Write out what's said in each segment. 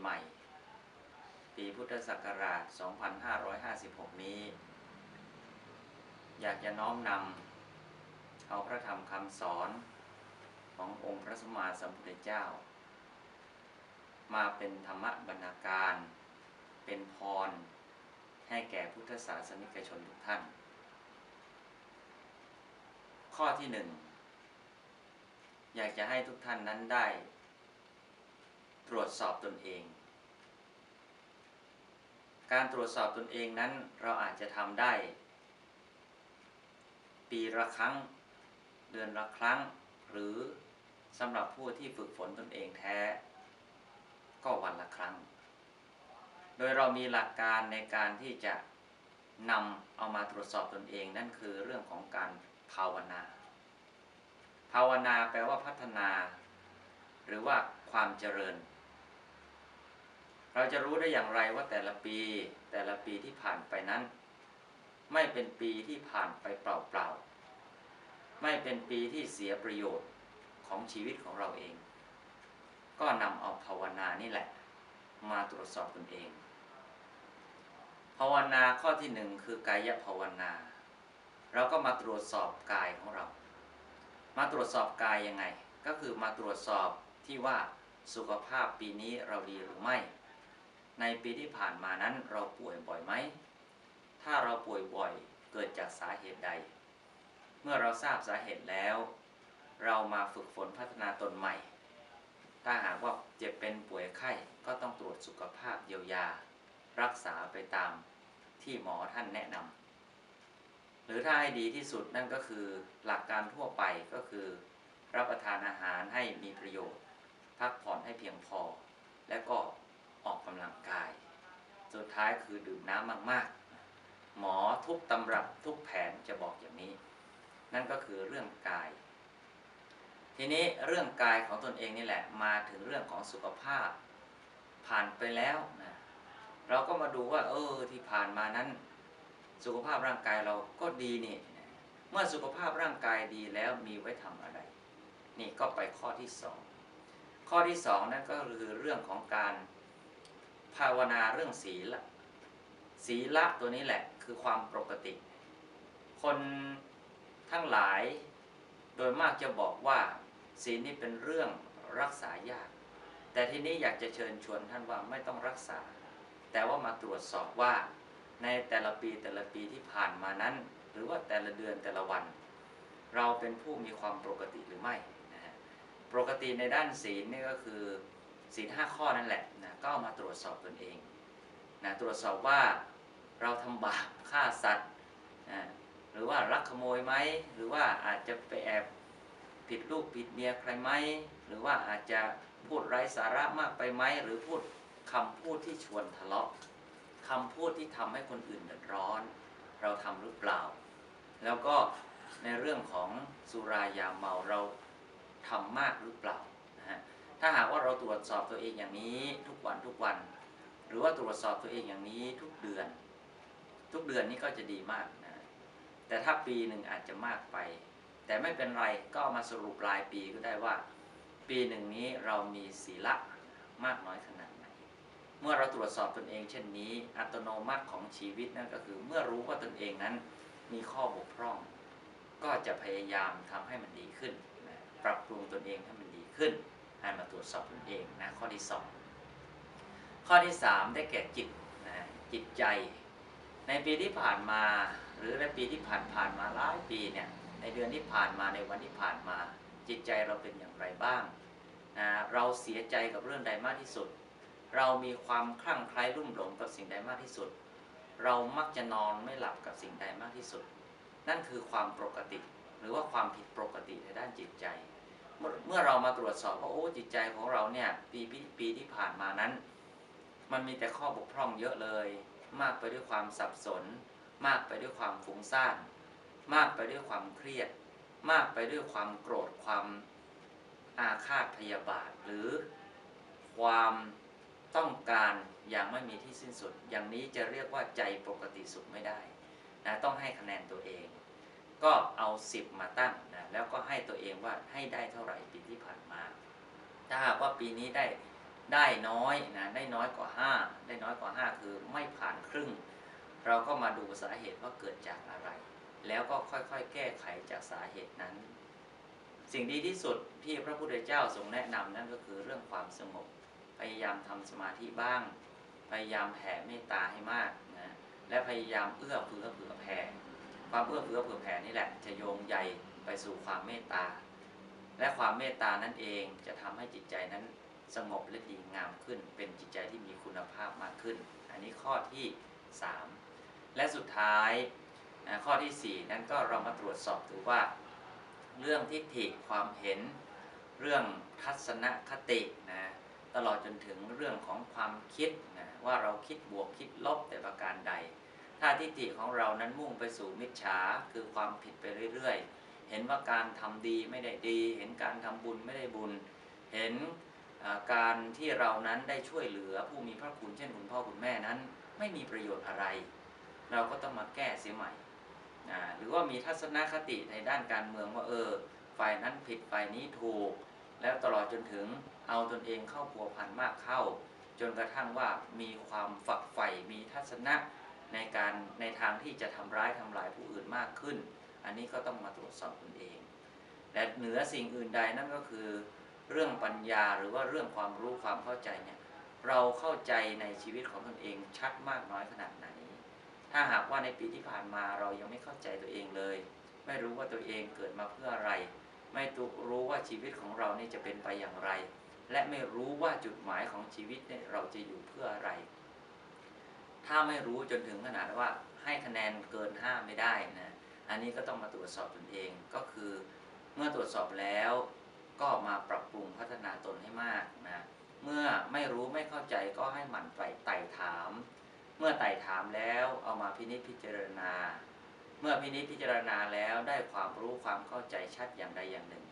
ใหม่ ปีพุทธศักราช 2556 นี้ อยากจะน้อมนำเอาพระธรรมคำสอนขององค์พระสมมาสัมพุทธเจ้า มาเป็นธรรมบรรณาการ เป็นพร ให้แก่พุทธศาสนิกชนทุกท่าน ข้อที่หนึ่งอยากจะให้ทุกท่านนั้นได้ ตรวจสอบตนเอง การตรวจสอบตนเองนั้นเราอาจจะทำได้ ปีละครั้ง เดือนละครั้ง หรือสำหรับผู้ที่ฝึกฝนตนเองแท้ ก็วันละครั้ง โดยเรามีหลักการในการที่จะนำเอามาตรวจสอบตนเองนั่นคือเรื่องของการภาวนา ภาวนาแปลว่าพัฒนา หรือว่าความเจริญ เราจะรู้ได้อย่างไรว่าแต่ละปีแต่ละปีที่ผ่านไปนั้น ไม่เป็นปีที่ผ่านไปเปล่าๆไม่เป็นปีที่เสียประโยชน์ของชีวิตของเราเอง ก็นำเอาภาวนานี่แหละ มาตรวจสอบตนเอง ภาวนาข้อที่หนึ่งคือกายภาวนา เราก็มาตรวจสอบกายของเรา มาตรวจสอบกายยังไง ก็คือมาตรวจสอบที่ว่าสุขภาพปีนี้เราดีหรือไม่ ในปีที่ผ่านมานั้นเราป่วยบ่อยไหม ถ้าเราป่วยบ่อยเกิดจากสาเหตุใด เมื่อเราทราบสาเหตุแล้ว เรามาฝึกฝนพัฒนาตนใหม่ ถ้าหากว่าเจ็บเป็นป่วยไข้ก็ต้องตรวจสุขภาพเยียวยา รักษาไปตามที่หมอท่านแนะนำหรือถ้าให้ดีที่สุดนั่นก็คือหลักการทั่วไปก็คือ รับประทานอาหารให้มีประโยชน์ พักผ่อนให้เพียงพอ และก็ ออกกำลังกาย สุดท้ายคือดื่มน้ำมากๆ หมอทุกตำรับทุกแผนจะบอกอย่างนี้ นั่นก็คือเรื่องกาย ทีนี้เรื่องกายของตนเองนี่แหละมาถึงเรื่องของสุขภาพ ผ่านไปแล้วนะเราก็มาดูว่า เออที่ผ่านมานั้น สุขภาพร่างกายเราก็ดีนี่ เมื่อสุขภาพร่างกายดีแล้วมีไว้ทำอะไร นี่ก็ไปข้อที่สองข้อที่สองนั่นก็คือเรื่องของการ ภาวนาเรื่องศีลศีละตัวนี้แหละคือความปกติ คนทั้งหลายโดยมากจะบอกว่าศีลนี่เป็นเรื่องรักษายาก แต่ที่นี้อยากจะเชิญชวนท่านว่าไม่ต้องรักษา แต่ว่ามาตรวจสอบว่า ในแต่ละปีแต่ละปีที่ผ่านมานั้น หรือว่าแต่ละเดือนแต่ละวัน เราเป็นผู้มีความปกติหรือไม่นะฮะปกติในด้านศีลนี่ก็คือ ศีลห้าข้อนั่นแหละนะก็เอามาตรวจสอบตนเองนะตรวจสอบว่าเราทำบาปฆ่าสัตว์นะหรือว่ารักขโมยไหมหรือว่าอาจจะไปแอบผิดลูกผิดเมียใครไหมหรือว่าอาจจะพูดไร้สาระมากไปไหมหรือพูดคำพูดที่ชวนทะเลาะคำพูดที่ทำให้คนอื่นเดือดร้อน เราทำหรือเปล่า แล้วก็ในเรื่องของสุรายาเมาเราทำมากหรือเปล่า ถ้าหากว่าเราตรวจสอบตัวเองอย่างนี้ทุกวันทุกวัน หรือว่าตรวจสอบตัวเองอย่างนี้ทุกเดือน ทุกเดือนนี้ก็จะดีมากนะแต่ถ้าปีหนึ่งอาจจะมากไป แต่ไม่เป็นไรก็มาสรุปรายปีก็ได้ว่า ปีหนึ่งนี้เรามีศีละมากน้อยขนาดไหนเมื่อเราตรวจสอบตนเอง เช่นนี้ อัตโนมัติของชีวิตนั่นก็คือ เมื่อรู้ว่าตนเองนั้นมีข้อบกพร่อง ก็จะพยายามทำให้มันดีขึ้น ปรับปรุงตนเองให้มันดีขึ้น ให้มาตรวจสอบตนเองนะข้อที่สองข้อที่สามได้แก่จิตนะจิตใจ ในปีที่ผ่านมา หรือในปีที่ผ่านผ่านมาหลายปีเนี่ยในเดือนที่ผ่านมาในวันที่ผ่านมา จิตใจเราเป็นอย่างไรบ้างนะเราเสียใจกับเรื่องใดมากที่สุด เรามีความคลั่งไคล้รุ่มหลงกับสิ่งใดมากที่สุด เรามักจะนอนไม่หลับกับสิ่งใดมากที่สุด นั่นคือความปกติ หรือว่าความผิดปกติในด้านจิตใจ เมื่อเรามาตรวจสอบว่าโอ้จิตใจของเราเนี่ยปีปีปีที่ผ่านมานั้น มันมีแต่ข้อบกพร่องเยอะเลย มากไปด้วยความสับสน มากไปด้วยความฟุ้งซ่านมากไปด้วยความเครียด มากไปด้วยความโกรธความอาฆาตพยาบาท หรือความต้องการอย่างไม่มีที่สิ้นสุด อย่างนี้จะเรียกว่าใจปกติสุขไม่ได้นะต้องให้คะแนนตัวเอง ก็เอา 10 มาตั้งนะแล้วก็ให้ตัวเองว่าให้ได้เท่าไหร่ปีที่ผ่านมา ถ้าหากว่าปีนี้ได้ได้น้อยนะได้น้อยกว่า 5 ได้น้อยกว่า 5 คือไม่ผ่านครึ่ง เราก็มาดูสาเหตุว่าเกิดจากอะไร แล้วก็ค่อยๆ แก้ไขจากสาเหตุนั้น สิ่งดีที่สุดที่พระพุทธเจ้าทรงแนะนำนั่นก็คือเรื่องความสงบพยายามทำสมาธิบ้าง พยายามแผ่เมตตาให้มากนะและพยายามเอื้อเฟื้อเผื่อแผ่ ความเอื้อเฟื้อเผื่อแผ่นี่แหละ จะโยงใยไปสู่ความเมตตา และความเมตตานั่นเองจะทำให้จิตใจนั้นสงบและดีงามขึ้น เป็นจิตใจที่มีคุณภาพมากขึ้น อันนี้ข้อที่ 3 และสุดท้ายข้อทีสี่ 4 นั้นก็เรามาตรวจสอบดูว่า เรื่องทิฏฐิความเห็น เรื่องทัศนคตินะตลอดจนถึงเรื่องของความคิดนะว่าเราคิดบวกคิดลบแต่ประการใด ถ้าทิฏฐิของเรานั้นมุ่งไปสู่มิจฉาคือความผิดไปเรื่อยๆ เห็นว่าการทำดีไม่ได้ดี เห็นการทำบุญไม่ได้บุญ เห็นการที่เรานั้นได้ช่วยเหลือผู้มีพระคุณเช่นคุณพ่อคุณแม่นั้น ไม่มีประโยชน์อะไร เราก็ต้องมาแก้เสียใหม่หรือว่ามีทัศนคติในด้านการเมืองว่าเออฝ่ายนั้นผิดฝ่ายนี้ถูก แล้วตลอดจนถึงเอาตนเองเข้าพัวพันมากเข้า จนกระทั่งว่ามีความฝักใฝ่มีทัศนะ ในการในทางที่จะทำร้ายทำลายผู้อื่นมากขึ้น อันนี้ก็ต้องมาตรวจสอบตนเอง และเหนือสิ่งอื่นใดนั่นก็คือเรื่องปัญญาหรือว่าเรื่องความรู้ความเข้าใจเนี่ยเราเข้าใจในชีวิตของตนเองชัดมากน้อยขนาดไหน ถ้าหากว่าในปีที่ผ่านมาเรายังไม่เข้าใจตัวเองเลย ไม่รู้ว่าตัวเองเกิดมาเพื่ออะไร ไม่รู้ว่าชีวิตของเรานี่จะเป็นไปอย่างไร และไม่รู้ว่าจุดหมายของชีวิตเนี่ยเราจะอยู่เพื่ออะไร ถ้าไม่รู้จนถึงขนาดว่าให้คะแนนเกิน 5 ไม่ได้นะอันนี้ก็ต้องมาตรวจสอบตนเองก็คือเมื่อตรวจสอบแล้วก็มาปรับปรุงพัฒนาตนให้มากนะเมื่อไม่รู้ไม่เข้าใจก็ให้หมั่นไตไต่ถาม เมื่อไต่ถามแล้วเอามาพินิจพิจารณา เมื่อพินิจพิจารณาแล้วได้ความรู้ความเข้าใจชัดอย่างใดอย่างหนึ่ง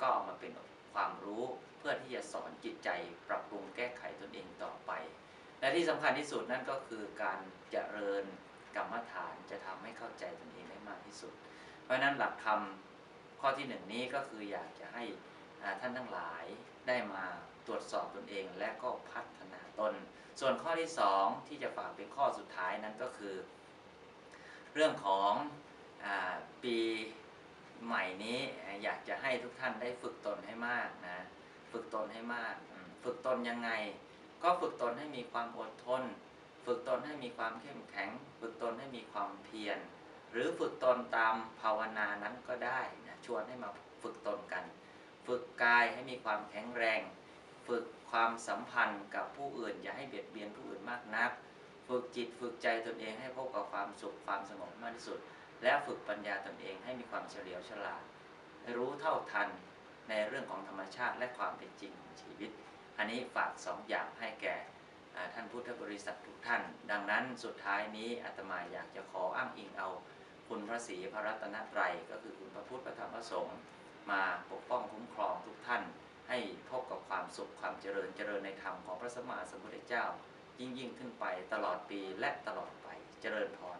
ก็เอามาเป็นความรู้เพื่อที่จะสอนจิตใจปรับปรุงแก้ไขตนเองต่อไป และที่สำคัญที่สุดนั่นก็คือการเจริญกรรมฐานจะทำให้เข้าใจตนเองได้มากที่สุด เพราะฉะนั้นหลักธรรมข้อที่หนึ่งนี้ก็คืออยากจะให้ท่านทั้งหลายได้มาตรวจสอบตนเองและก็พัฒนาตน ส่วนข้อที่สองที่จะฝากเป็นข้อสุดท้ายนั้นก็คือ เรื่องของอปีใหม่นี้อยากจะให้ทุกท่านได้ฝึกตนให้มากนะ ฝึกตนให้มาก ฝึกตนยังไง ก็ฝึกตนให้มีความอดทน ฝึกตนให้มีความเข้มแข็ง ฝึกตนให้มีความเพียร หรือฝึกตนตามภาวนานั้นก็ได้นะชวนให้มาฝึกตนกัน ฝึกกายให้มีความแข็งแรง ฝึกความสัมพันธ์กับผู้อื่น อย่าให้เบียดเบียนผู้อื่นมากนัก ฝึกจิตฝึกใจตนเองให้พบกับความสุขความสงบมากที่สุด และฝึกปัญญาตนเองให้มีความเฉลียวฉลาดรู้เท่าทันในเรื่องของธรรมชาติและความเป็นจริงของชีวิต อันนี้ฝากสองอย่างให้แก่ท่านพุทธบริษัททุกท่าน ดังนั้นสุดท้ายนี้อาตมาอยากจะขออ้างอิงเอา คุณพระศรีพระรัตนตรัยก็คือคุณพระพุทธพระธรรมพระสงฆ์มาปกป้องคุ้มครองทุกท่าน ให้พบกับความสุขความเจริญเจริญในธรรมของพระสัมมาสัมพุทธเจ้า ยิ่งยิ่งขึ้นไปตลอดปีและตลอดไปเจริญพร